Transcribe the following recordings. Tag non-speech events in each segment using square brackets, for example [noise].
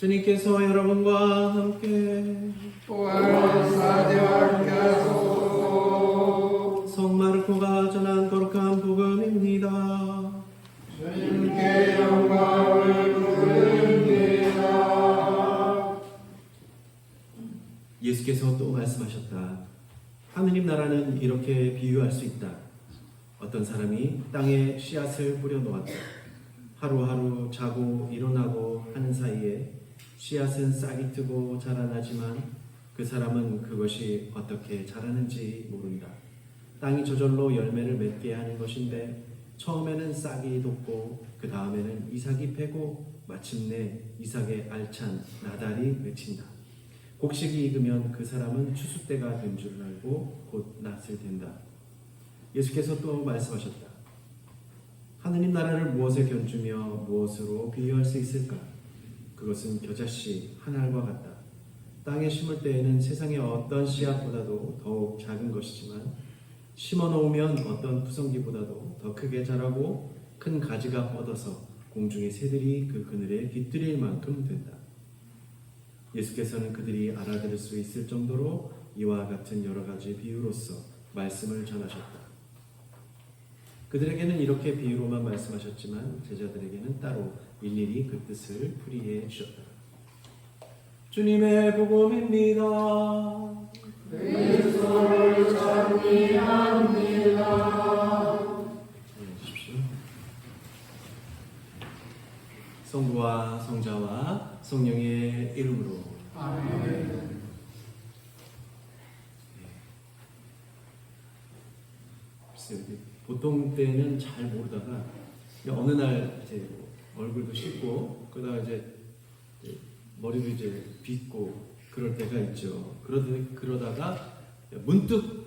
주님께서 여러분과 함께 사제와 함께 하소서 성 마르코가 전한 거룩한 복음입니다. 주님께 영광을 돌립니다 예수께서 또 말씀하셨다. 하느님 나라는 이렇게 비유할 수 있다. 어떤 사람이 땅에 씨앗을 뿌려 놓았다. 하루하루 자고 일어나고 하는 사이에 씨앗은 싹이 트고 자라나지만 그 사람은 그것이 어떻게 자라는지 모른다. 땅이 저절로 열매를 맺게 하는 것인데 처음에는 싹이 돋고 그 다음에는 이삭이 패고 마침내 이삭의 알찬 나달이 맺힌다. 곡식이 익으면 그 사람은 추수 때가 된 줄 알고 곧 낫을 된다. 예수께서 또 말씀하셨다. 하느님 나라를 무엇에 견주며 무엇으로 비유할 수 있을까? 그것은 겨자씨 한 알과 같다. 땅에 심을 때에는 세상의 어떤 씨앗보다도 더욱 작은 것이지만 심어 놓으면 어떤 푸성기보다도 더 크게 자라고 큰 가지가 뻗어서 공중의 새들이 그 그늘에 깃들일 만큼 된다. 예수께서는 그들이 알아들을 수 있을 정도로 이와 같은 여러 가지 비유로서 말씀을 전하셨다. 그들에게는 이렇게 비유로만 말씀하셨지만 제자들에게는 따로 일일이 그 뜻을 풀이해 주셨다. 주님의 복음입니다. 그리스도를 주십시오. 성부와 성자와 성령의 이름으로 아멘 글쎄요, 이게 보통 때는 잘 모르다가 어느 날 이제 얼굴도 씻고 그러다가 이제 머리도 이제 빗고 그럴 때가 있죠. 그러다 그러다가 문득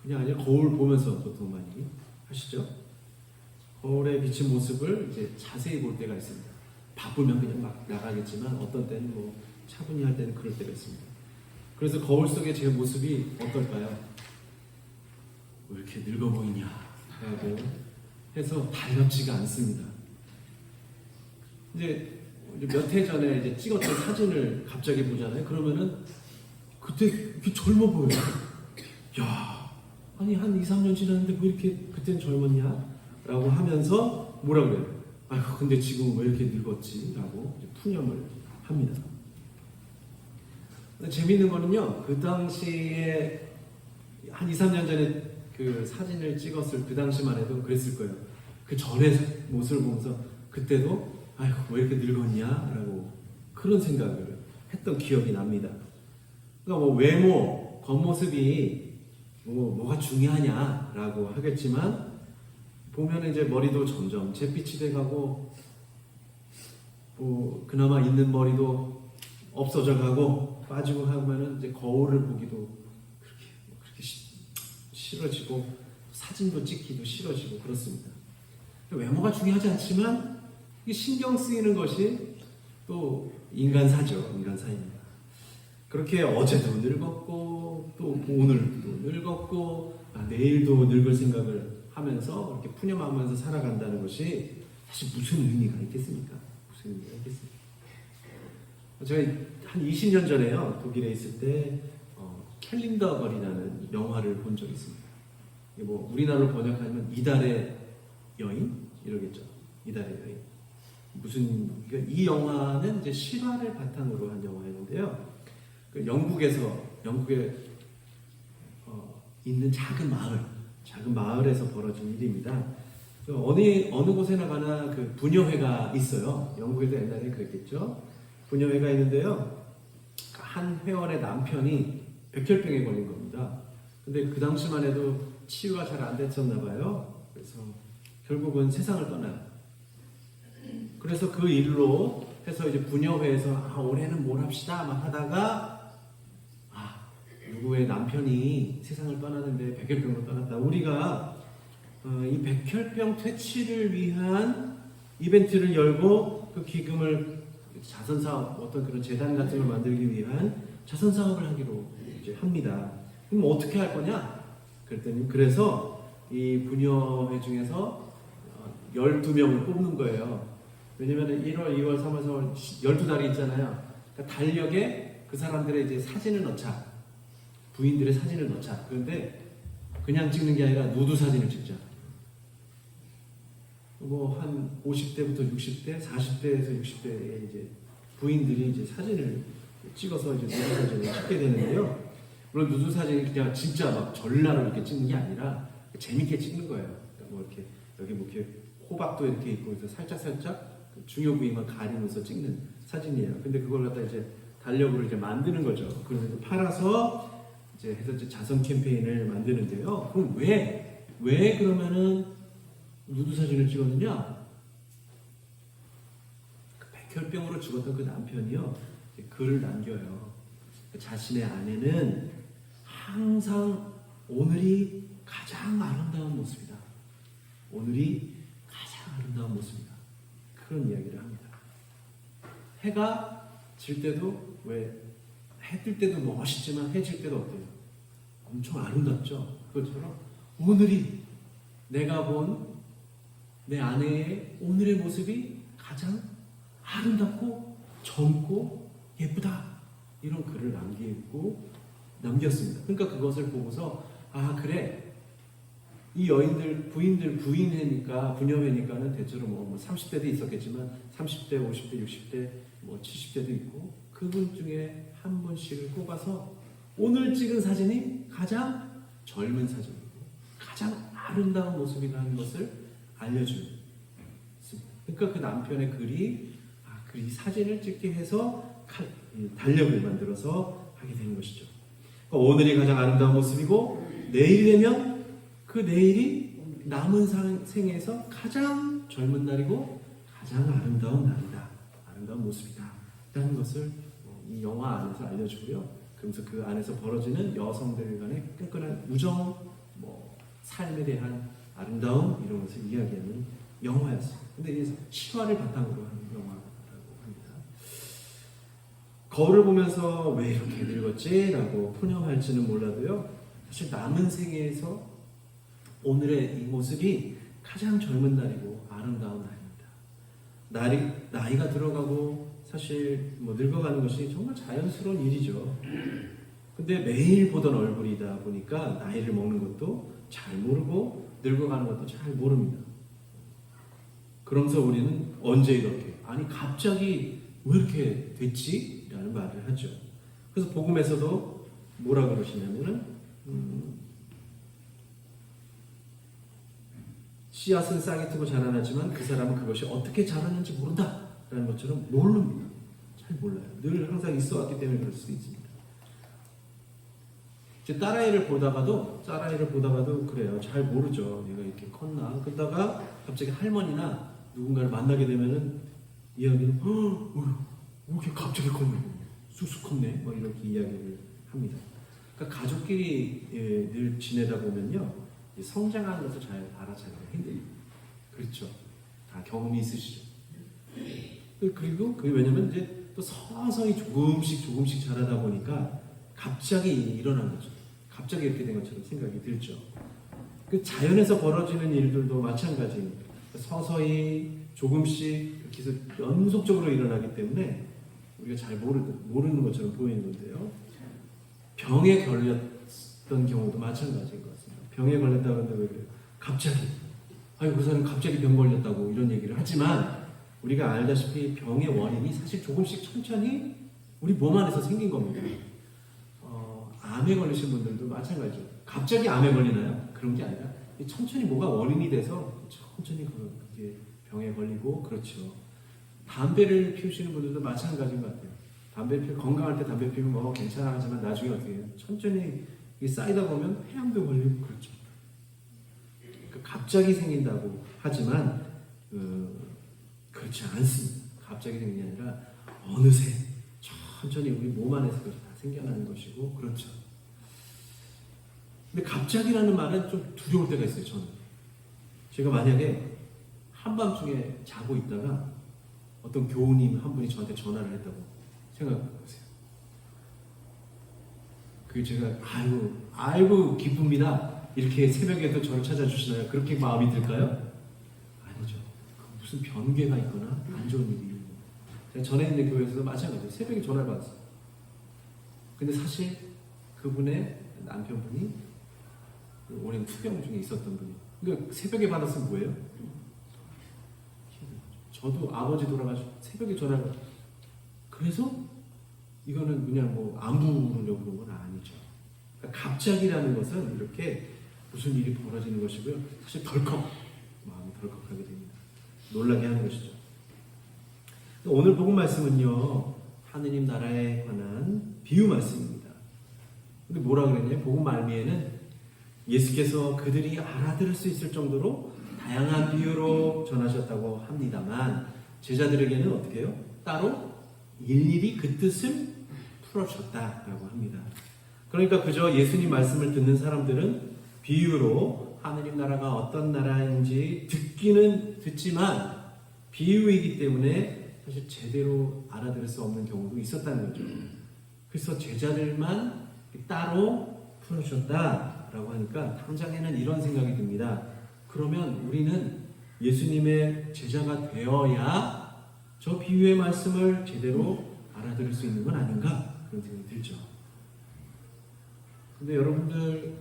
그냥 아니라 거울 보면서 보통 많이 하시죠. 거울에 비친 모습을 이제 자세히 볼 때가 있습니다. 바쁘면 그냥 막 나가겠지만 어떤 때는 뭐 차분히 할 때는 그럴 때가 있습니다. 그래서 거울 속의 제 모습이 어떨까요? 왜 이렇게 늙어 보이냐 라고 해서 달갑지가 않습니다. 이제 몇 해 전에 이제 찍었던 사진을 갑자기 보잖아요. 그러면은 그때 이렇게 젊어 보여요. 야, 아니 한 2, 3년 지났는데 왜 이렇게 그땐 젊었냐? 라고 하면서 뭐라 그래요? 아휴, 근데 지금 왜 이렇게 늙었지? 라고 푸념을 합니다. 재밌는 거는요, 그 당시에 한 2, 3년 전에 그 사진을 찍었을 그 당시만 해도 그랬을 거예요. 그 전의 모습을 보면서 그때도 아이고 왜 이렇게 늙었냐? 라고 그런 생각을 했던 기억이 납니다. 그러니까 뭐 외모, 겉모습이 뭐 뭐가 중요하냐라고 하겠지만 보면 이제 머리도 점점 잿빛이 돼가고 뭐 그나마 있는 머리도 없어져 가고 빠지고 하면은 이제 거울을 보기도 싫어지고 사진도 찍기도 싫어지고 그렇습니다. 외모가 중요하지 않지만 신경 쓰이는 것이 또 인간사죠, 인간사입니다. 그렇게 어제도 늙었고 또 오늘도 늙었고 아, 내일도 늙을 생각을 하면서 이렇게 푸념하면서 살아간다는 것이 사실 무슨 의미가 있겠습니까? 무슨 의미가 있겠습니까? 제가 한 20년 전에요 독일에 있을 때 어, 캘린더 거리라는 영화를 본 적이 있습니다. 뭐 우리나라로 번역하면 이달의 여인 이러겠죠. 이달의 여인. 무슨 그러니까 이 영화는 이제 실화를 바탕으로 한 영화였는데요. 그 영국에서 영국에 어, 있는 작은 마을, 작은 마을에서 벌어진 일입니다. 그 어느 어느 곳에나 가나 그 부녀회가 있어요. 영국에도 옛날에 그랬겠죠. 부녀회가 있는데요. 한 회원의 남편이 백혈병에 걸린 겁니다. 근데 그 당시만 해도 치유가 잘 안 됐었나 봐요. 그래서 결국은 세상을 떠나요. 그래서 그 일로 해서 이제 부녀회에서 아, 올해는 뭘 합시다 막 하다가 아 누구의 남편이 세상을 떠나는데 백혈병으로 떠났다. 우리가 어, 이 백혈병 퇴치를 위한 이벤트를 열고 그 기금을 자선 사업 어떤 그런 재단 같은 걸 만들기 위한 자선 사업을 하기로 이제 합니다. 그럼 어떻게 할 거냐? 그랬더니 그래서 이 부녀회 중에서 어, 12명을 뽑는 거예요. 왜냐면 1월, 2월, 3월, 4월 12달이 있잖아요. 그러니까 달력에 그 사람들의 이제 사진을 넣자. 부인들의 사진을 넣자. 그런데 그냥 찍는 게 아니라 누드 사진을 찍자. 뭐 한 50대부터 60대, 40대에서 60대의 이제 부인들이 이제 사진을 찍어서 이제 누드 사진을 찍게 되는데요. 물론 누드 사진이 그냥 진짜 막 전라로 이렇게 찍는 게 아니라 재밌게 찍는 거예요. 그러니까 뭐 이렇게 여기 뭐 이렇게 호박도 이렇게 있고 그래서 살짝 살짝 그 중요 부위만 가리면서 찍는 사진이에요. 근데 그걸 갖다 이제 달력으로 이제 만드는 거죠. 그래서 팔아서 이제 해서 이제 자선 캠페인을 만드는데요. 그럼 왜, 왜 그러면은 누드 사진을 찍었느냐? 그 백혈병으로 죽었던 그 남편이요. 글을 남겨요. 그 자신의 아내는 항상 오늘이 가장 아름다운 모습이다. 오늘이 가장 아름다운 모습이다. 그런 이야기를 합니다. 해가 질 때도 왜 해 뜰 때도 멋있지만 해 질 때도 어때요? 엄청 아름답죠. 그것처럼 오늘이 내가 본 내 아내의 오늘의 모습이 가장 아름답고 젊고 예쁘다. 이런 글을 남기고 남겼습니다. 그러니까 그것을 보고서 아 그래 이 여인들 부인들 부인회니까 부녀회니까는 대체로 뭐, 뭐 30대도 있었겠지만 30대, 50대, 60대, 뭐 70대도 있고 그분 중에 한 분씩을 꼽아서 오늘 찍은 사진이 가장 젊은 사진이고 가장 아름다운 모습이라는 것을 알려줍니다. 그러니까 그 남편의 글이 아, 그 이 사진을 찍게 해서 달력을 만들어서 하게 되는 것이죠. 그러니까 오늘이 가장 아름다운 모습이고 내일 되면 그 내일이 남은 상- 생에서 가장 젊은 날이고 가장 아름다운 날이다. 아름다운 모습이다. 라는 것을 어, 이 영화 안에서 알려주고요. 그러면서 그 안에서 벌어지는 여성들 간의 끈끈한 우정, 뭐 삶에 대한 아름다움 이런 것을 이야기하는 영화였어요. 근데 이 실화를 바탕으로 하는 합니다. 거울을 보면서 왜 이렇게 늙었지?라고 푸념할지는 몰라도요. 사실 남은 생애에서 오늘의 이 모습이 가장 젊은 날이고 아름다운 날입니다. 날이 나이가 들어가고 사실 뭐 늙어가는 것이 정말 자연스러운 일이죠. 근데 매일 보던 얼굴이다 보니까 나이를 먹는 것도 잘 모르고 늙어가는 것도 잘 모릅니다. 그러면서 우리는 언제 이렇게 아니 갑자기 왜 이렇게 됐지? 말을 하죠. 그래서 복음에서도 뭐라 그러시냐면은 음, 씨앗은 싹이 트고 자라나지만 그 사람은 그것이 어떻게 자라는지 모른다 라는 것처럼 모릅니다. 잘 몰라요. 늘 항상 있어 왔기 때문에 그럴 수도 있습니다. 이제 딸아이를 보다가도 딸아이를 보다가도 그래요. 잘 모르죠. 내가 이렇게 컸나. 그러다가 갑자기 할머니나 누군가를 만나게 되면은 이야기는 어, 왜 이렇게 갑자기 컸네. 쑥쑥 컸네. 뭐 이렇게 이야기를 합니다. 그러니까 가족끼리 예, 늘 지내다 보면요. 이 성장하는 것을 잘 알아차리기 힘들죠. 그렇죠. 다 경험이 있으시죠. 그- 그리고 그게 왜냐면 이제 또 서서히 조금씩 조금씩 자라다 보니까 갑자기 일어난 거죠. 갑자기 이렇게 된 것처럼 생각이 들죠. 그 자연에서 벌어지는 일들도 마찬가지입니다. 서서히 조금씩 해서 연속적으로 일어나기 때문에 우리가 잘 모르, 모르는 것처럼 보이는 건데요. 병에 걸렸던 경우도 마찬가지인 것 같습니다. 병에 걸렸다고 하는데 왜? 갑자기. 아니, 그 사람 갑자기 병 걸렸다고 이런 얘기를 하지만 우리가 알다시피 병의 원인이 사실 조금씩 천천히 우리 몸 안에서 생긴 겁니다. 어, 암에 걸리신 분들도 마찬가지죠. 갑자기 암에 걸리나요? 그런 게 아니라 천천히 뭐가 원인이 돼서 천천히 그게 병에 걸리고 그렇죠. 담배를 피우시는 분들도 마찬가지인 것 같아요. 담배 피 건강할 때 담배 피우면 뭐 괜찮아 하지만 나중에 어떻게 해요? 천천히 쌓이다 보면 폐암도 걸리고 그렇죠. 그 갑자기 생긴다고 하지만 어, 그렇지 않습니다. 갑자기 생긴 게 아니라 어느새 천천히 우리 몸 안에서 다 생겨나는 것이고 그렇죠. 근데 갑자기라는 말은 좀 두려울 때가 있어요. 저는 제가 만약에 한밤중에 자고 있다가 어떤 교우님 한 분이 저한테 전화를 했다고 생각해 보세요. 그 제가 아이고 아이고 기쁩니다. 이렇게 새벽에도 저를 찾아주시나요? 그렇게 마음이 들까요? 아니죠. 그 무슨 변개가 있거나 안 좋은 일이. 제가 전에 있는 교회에서도 마찬가지예요. 새벽에 전화를 받았어요. 근데 사실 그분의 남편분이 그 오랜 투병 중에 있었던 분이에요. 그러니까 새벽에 받았으면 뭐예요? 저도 아버지 돌아가시고 새벽에 전화를 받- 그래서 이거는 그냥 뭐 안부 물으려고 그런 건 아니죠. 그러니까 갑자기라는 것은 이렇게 무슨 일이 벌어지는 것이고요. 사실 덜컥 마음이 덜컥하게 됩니다. 놀라게 하는 것이죠. 오늘 복음 말씀은요 하느님 나라에 관한 비유 말씀입니다. 근데 뭐라 그랬냐? 복음 말미에는 예수께서 그들이 알아들을 수 있을 정도로 다양한 비유로 전하셨다고 합니다만 제자들에게는 어떻게 해요? 따로 일일이 그 뜻을 풀어줬다라고 합니다. 그러니까 그저 예수님 말씀을 듣는 사람들은 비유로 하느님 나라가 어떤 나라인지 듣기는 듣지만 비유이기 때문에 사실 제대로 알아들을 수 없는 경우도 있었다는 거죠. 그래서 제자들만 따로 풀어주셨다라고 하니까 당장에는 이런 생각이 듭니다. 그러면 우리는 예수님의 제자가 되어야 저 비유의 말씀을 제대로 알아들을 수 있는 건 아닌가 그런 생각이 들죠. 근데 여러분들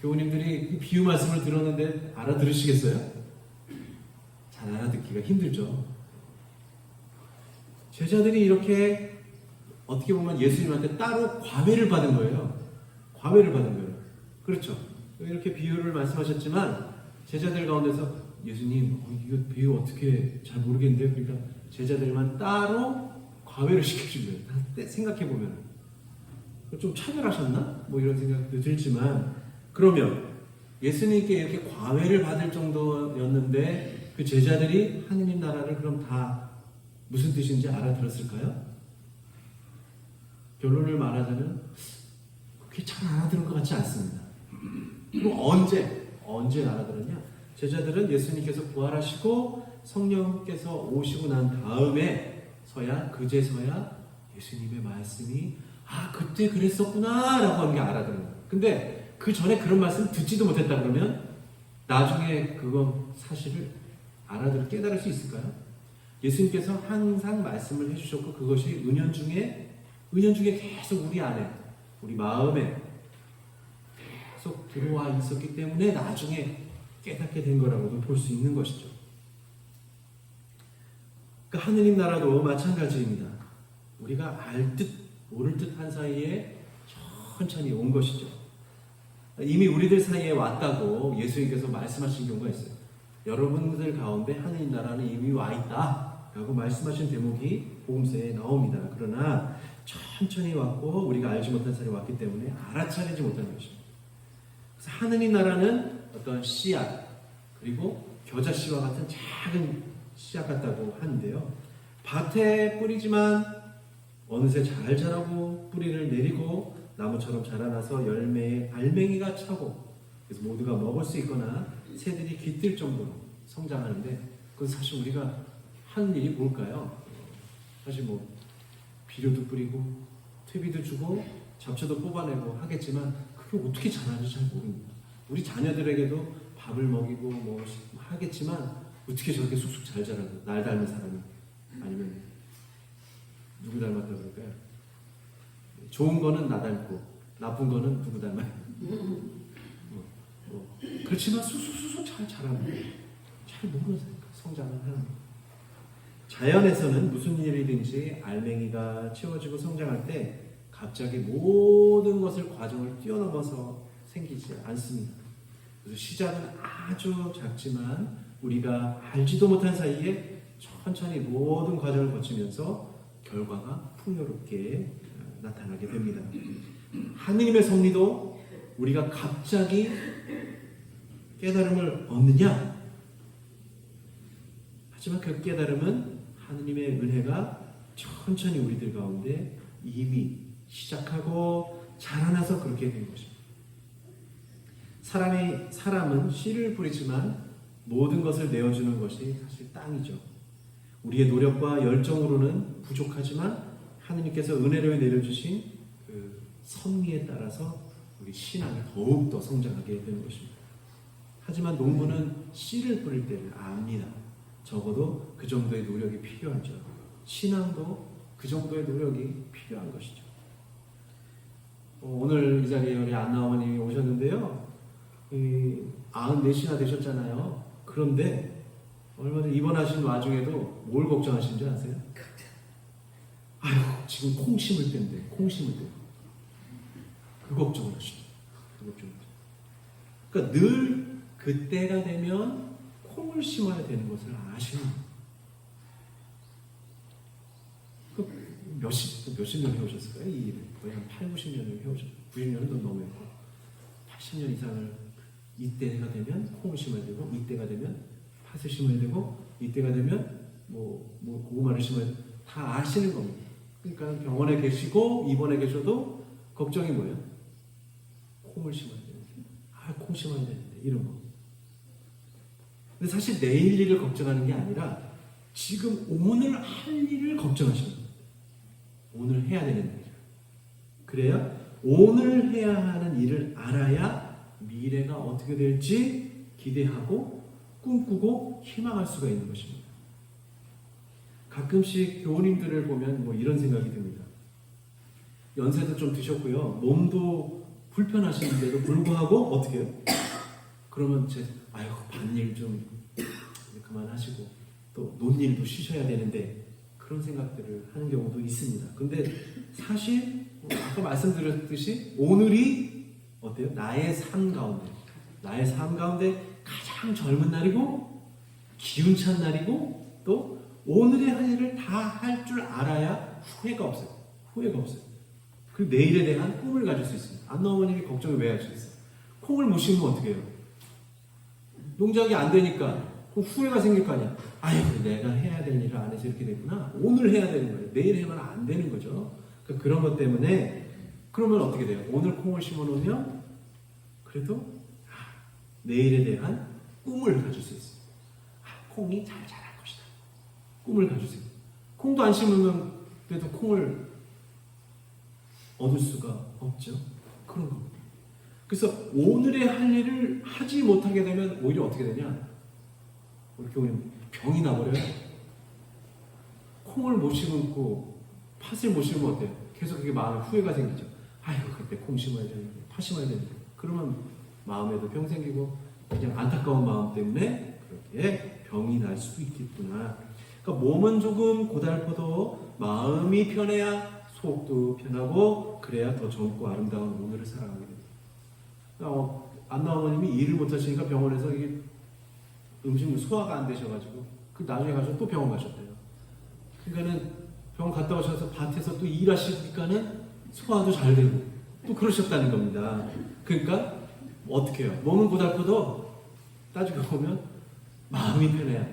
교우님들이 이 비유 말씀을 들었는데 알아들으시겠어요? 잘 알아듣기가 힘들죠. 제자들이 이렇게 어떻게 보면 예수님한테 따로 과외를 받은 거예요. 과외를 받은 거예요. 그렇죠. 이렇게 비유를 말씀하셨지만 제자들 가운데서 예수님 어, 이거 비유 어떻게 잘 모르겠는데요. 그러니까 제자들만 따로 과외를 [laughs] 시켜준 거예요. 생각해 보면 좀 차별하셨나? 뭐 이런 생각도 들지만 그러면 예수님께 이렇게 과외를 받을 정도였는데 그 제자들이 하느님 나라를 그럼 다 무슨 뜻인지 알아들었을까요? 결론을 말하자면 그렇게 잘 알아들은 것 같지 않습니다. 그럼 언제 언제 알아들었냐? 제자들은 예수님께서 부활하시고 성령께서 오시고 난 다음에 서야 그제서야 예수님의 말씀이 아 그때 그랬었구나라고 하는 게 알아들어요. 근데 그 전에 그런 말씀 듣지도 못했다 그러면 나중에 그거 사실을 알아들 깨달을 수 있을까요? 예수님께서 항상 말씀을 해주셨고 그것이 은연 중에 은연 중에 계속 우리 안에 우리 마음에 계속 들어와 있었기 때문에 나중에 깨닫게 된 거라고도 볼 수 있는 것이죠. 그 하느님 나라도 마찬가지입니다. 우리가 알 듯 모를 듯 한 사이에 천천히 온 것이죠. 이미 우리들 사이에 왔다고 예수님께서 말씀하신 경우가 있어요. 여러분들 가운데 하느님 나라는 이미 와 있다. 라고 말씀하신 대목이 복음서에 나옵니다. 그러나 천천히 왔고 우리가 알지 못한 사람이 왔기 때문에 알아차리지 못하는 것입니다. 그래서 하느님 나라는 어떤 씨앗 그리고 겨자씨와 같은 작은 씨앗 같다고 하는데요. 밭에 뿌리지만 어느새 잘 자라고 뿌리를 내리고 나무처럼 자라나서 열매에 알맹이가 차고 그래서 모두가 먹을 수 있거나 새들이 깃들 정도로 성장하는데 그건 사실 우리가 하는 일이 뭘까요? 사실 뭐 비료도 뿌리고 퇴비도 주고 잡초도 뽑아내고 하겠지만 그게 어떻게 자라는지 잘 모릅니다. 우리 자녀들에게도 밥을 먹이고 뭐 하겠지만 어떻게 저렇게 쑥쑥 잘 자라요? 날 닮은 사람이 아니면 누구 닮았다 그럴까요? 좋은 거는 나 닮고 나쁜 거는 누구 닮아요? 뭐, 뭐. 그렇지만 쑥쑥쑥쑥 잘 자랍니다. 잘 모르는 성장을 하는 거예요. 자연에서는 무슨 일이든지 알맹이가 채워지고 성장할 때 갑자기 모든 것을 과정을 뛰어넘어서 생기지 않습니다. 그래서 시작은 아주 작지만 우리가 알지도 못한 사이에 천천히 모든 과정을 거치면서 결과가 풍요롭게 나타나게 됩니다. 하느님의 섭리도 우리가 갑자기 깨달음을 얻느냐? 하지만 그 깨달음은 하느님의 은혜가 천천히 우리들 가운데 이미 시작하고 자라나서 그렇게 된 것입니다. 사람이 사람은 씨를 뿌리지만 모든 것을 내어주는 것이 사실 땅이죠. 우리의 노력과 열정으로는 부족하지만 하느님께서 은혜로 내려주신 그 섭리에 따라서 우리 신앙이 더욱 더 성장하게 되는 것입니다. 하지만 농부는 씨를 뿌릴 때를 압니다. 적어도 그 정도의 노력이 필요하죠. 신앙도 그 정도의 노력이 필요한 것이죠. 어, 오늘 이 자리에 우리 안나 어머님이 오셨는데요. 이 94시나 되셨잖아요. 그런데 얼마 전에 입원하신 와중에도 뭘 걱정하신 줄 아세요? 아유, 지금 콩 심을 때인데, 콩 심을 때. 그 걱정을 하십니다. 그 걱정을. 그러니까 늘 그때가 되면 콩을 심어야 되는 것을 아시는. 그 몇십, 몇십 년 해오셨을까요? 이 일을. 거의 한 8, 90년을 해오셨어요. 90년은 더 넘었고. 80년 이상을 이때가 되면 콩을 심어야 되고, 이때가 되면 팥을 심어야 되고, 이때가 되면 뭐, 뭐 고구마를 심어야 되고, 다 아시는 겁니다. 그러니까 병원에 계시고, 입원에 계셔도 걱정이 뭐예요? 콩을 심어야 되는데. 아, 콩 심어야 되는데. 이런 거. 근데 사실 내일 일을 걱정하는 게 아니라 지금 오늘 할 일을 걱정하시는 거예요. 오늘 해야 되는 일. 그래야 오늘 해야 하는 일을 알아야 미래가 어떻게 될지 기대하고 꿈꾸고 희망할 수가 있는 것입니다. 가끔씩 교우님들을 보면 뭐 이런 생각이 듭니다. 연세도 좀 드셨고요. 몸도 불편하시는데도 불구하고 어떻게 해요? 그러면 제 아유 반일 좀 그만하시고 또 논일도 쉬셔야 되는데 그런 생각들을 하는 경우도 있습니다. 근데 사실 뭐 아까 말씀드렸듯이 오늘이 어때요? 나의 삶 가운데 나의 삶 가운데 가장 젊은 날이고 기운찬 날이고 또 오늘의 할 일을 다 할 줄 알아야 후회가 없어요. 후회가 없어요. 그 내일에 대한 꿈을 가질 수 있습니다. 안나 어머님이 걱정을 왜 하시겠어요? 콩을 못 심으면 어떻게 해요? 농작이 안 되니까 그 후회가 생길 거 아니야. 아이고 내가 해야 될 일을 안 해서 이렇게 됐구나. 오늘 해야 되는 거예요. 내일 하면 안 되는 거죠. 그런것 때문에 그러면 어떻게 돼요? 오늘 콩을 심어 놓으면 그래도 아, 내일에 대한 꿈을 가질 수 있어요. 아, 콩이 잘 자랄 것이다. 꿈을 가질 수 있어요. 콩도 안 심으면 그래도 콩을 얻을 수가 없죠. 그런 겁니다. 그래서 오늘의 할 일을 하지 못하게 되면 오히려 어떻게 되냐? 우리 교우님 병이 나버려요. 콩을 못 심고 팥을 못 심으면 어때요? 계속 그게 마음에 후회가 생기죠. 아이고 그때 콩 심어야 되는데 팥 심어야 되는데 그러면 마음에도 병 생기고 그냥 안타까운 마음 때문에 그렇게 병이 날 수도 있겠구나. 그러니까 몸은 조금 고달퍼도 마음이 편해야 속도 편하고 그래야 더 젊고 아름다운 오늘을 살아가게 됩니다. 어, 안나 어머님이 일을 못 하시니까 병원에서 이게 음식물 소화가 안 되셔가지고 그 나중에 가서 또 병원 가셨대요. 그러니까는 병원 갔다 오셔서 밭에서 또 일하시니까는 소화도 잘 되고 또 그러셨다는 겁니다. 그러니까 어떻게 해요? 몸은 고달퍼도 따지고 보면 마음이 편해야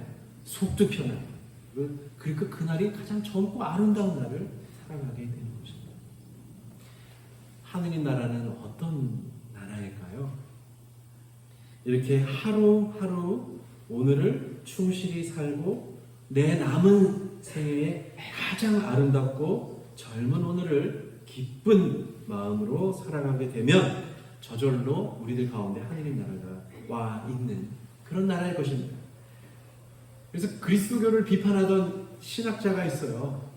속도 편해요. 그러니까 그날이 가장 젊고 아름다운 날을 살아가게 되는 것입니다. 하느님 나라는 어떤 나라일까요? 이렇게 하루하루 오늘을 충실히 살고 내 남은 생애에 가장 아름답고 젊은 오늘을 기쁜 마음으로 살아가게 되면 저절로 우리들 가운데 하느님 나라가 와 있는 그런 나라일 것입니다. 그래서 그리스도교를 비판하던 신학자가 있어요.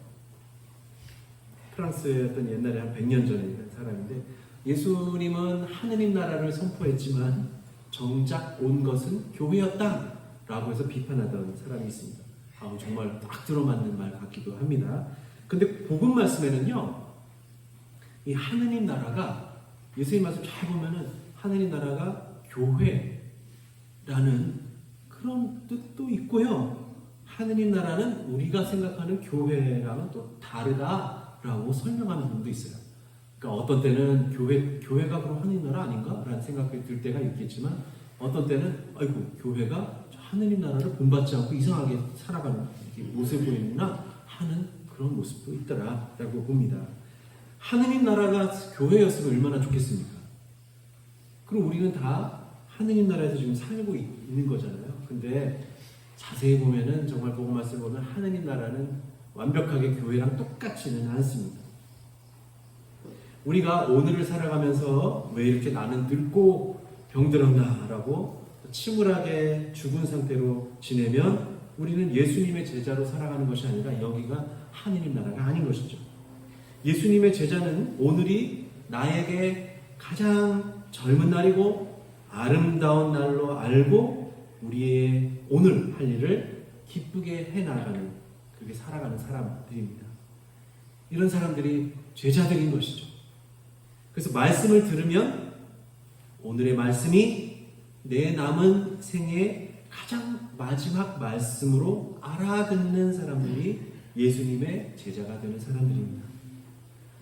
프랑스의 어떤 옛날에 한 100년 전에 있는 사람인데 예수님은 하느님 나라를 선포했지만 정작 온 것은 교회였다 라고 해서 비판하던 사람이 있습니다. 아, 정말 딱 들어맞는 말 같기도 합니다. 근데 복음 말씀에는요, 이 하느님 나라가 예수님 말씀 잘 보면은 하느님 나라가 교회라는 그런 뜻도 있고요. 하느님 나라는 우리가 생각하는 교회랑은 또 다르다라고 설명하는 분도 있어요. 그러니까 어떤 때는 교회 교회가 그럼 하느님 나라 아닌가라는 생각이 들 때가 있겠지만 어떤 때는 아이고 교회가 하느님 나라를 본받지 않고 이상하게 살아가는 모습 보이나 하는 그런 모습도 있더라라고 봅니다. 하느님 나라가 교회였으면 얼마나 좋겠습니까? 그럼 우리는 다 하느님 나라에서 지금 살고 있는 거잖아요. 근데 자세히 보면은 정말 복음 말씀 보면 하느님 나라는 완벽하게 교회랑 똑같지는 않습니다. 우리가 오늘을 살아가면서 왜 이렇게 나는 늙고 병들었나라고 침울하게 죽은 상태로 지내면 우리는 예수님의 제자로 살아가는 것이 아니라 여기가 하느님 나라가 아닌 것이죠. 예수님의 제자는 오늘이 나에게 가장 젊은 날이고 아름다운 날로 알고 우리의 오늘 할 일을 기쁘게 해 나가는 그렇게 살아가는 사람들입니다. 이런 사람들이 제자들인 것이죠. 그래서 말씀을 들으면 오늘의 말씀이 내 남은 생의 가장 마지막 말씀으로 알아듣는 사람들이 예수님의 제자가 되는 사람들입니다.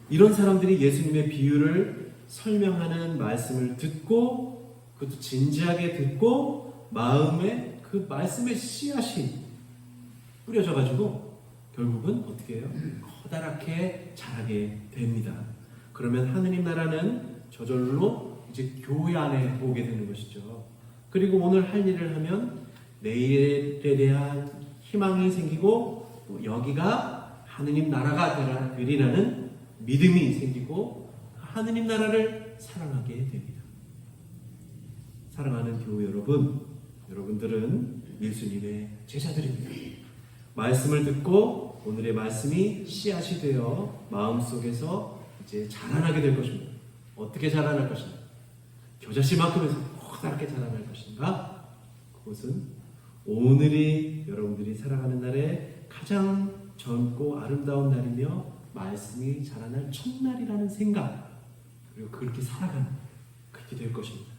이런 사람들이 예수님의 비유를 설명하는 말씀을 듣고 그것도 진지하게 듣고 마음에 그 말씀의 씨앗이 뿌려져 가지고 결국은 어떻게 해요? 커다랗게 자라게 됩니다. 그러면 하느님 나라는 저절로 이제 교회 안에 오게 되는 것이죠. 그리고 오늘 할 일을 하면 내일에 대한 희망이 생기고 또 여기가 하느님 나라가 되리라는 믿음이 생기고 하느님 나라를 사랑하게 됩니다. 사랑하는 교회 여러분, 여러분들은 예수님의 제자들입니다. 말씀을 듣고 오늘의 말씀이 씨앗이 되어 마음속에서 이제 자라나게 될 것입니다. 어떻게 자라날 것인가? 겨자씨만큼에서 커다랗게 자라날 것인가? 그것은 오늘이 여러분들이 살아가는 날에 가장 젊고 아름다운 날이며 말씀이 자라날 첫날이라는 생각 그리고 그렇게 살아가는 그렇게 될 것입니다.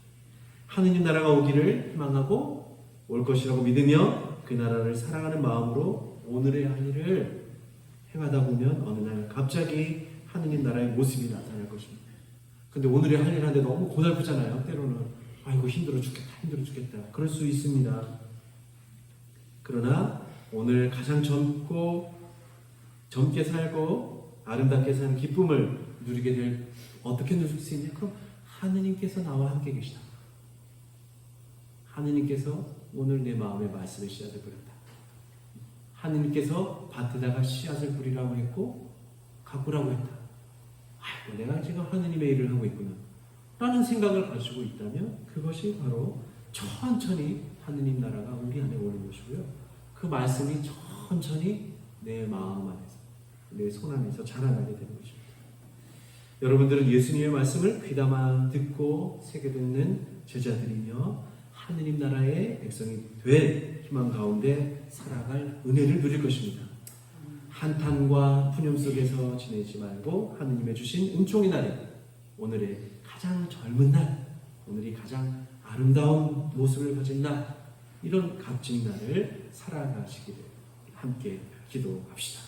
하느님 나라가 오기를 희망하고 올 것이라고 믿으며 그 나라를 사랑하는 마음으로 오늘의 할 일을 행하다 보면 어느 날 갑자기 하느님 나라의 모습이 나타날 것입니다. 근데 오늘의 할 일 하는데 너무 고달프잖아요. 때로는 아이고 힘들어 죽겠다, 힘들어 죽겠다. 그럴 수 있습니다. 그러나 오늘 가장 젊고 젊게 살고 아름답게 사는 기쁨을 누리게 될 어떻게 누릴 수 있냐? 그럼 하느님께서 나와 함께 계시다. 하느님께서 오늘 내 마음에 말씀의 씨앗을 뿌렸다. 하느님께서 밭에다가 씨앗을 뿌리라고 했고 가꾸라고 했다. 아이고 내가 지금 하느님의 일을 하고 있구나. 라는 생각을 가지고 있다면 그것이 바로 천천히 하느님 나라가 우리 안에 오는 것이고요. 그 말씀이 천천히 내 마음 안에서 내손 안에서 자라나게 되는 것입니다. 여러분들은 예수님의 말씀을 귀담아 듣고 새겨 듣는 제자들이며 하느님 나라의 백성이 될 희망 가운데 살아갈 은혜를 누릴 것입니다. 한탄과 푸념 속에서 지내지 말고 하느님의 주신 은총의 날에 오늘의 가장 젊은 날, 오늘이 가장 아름다운 모습을 가진 날, 이런 값진 날을 살아가시기를 함께 기도합시다.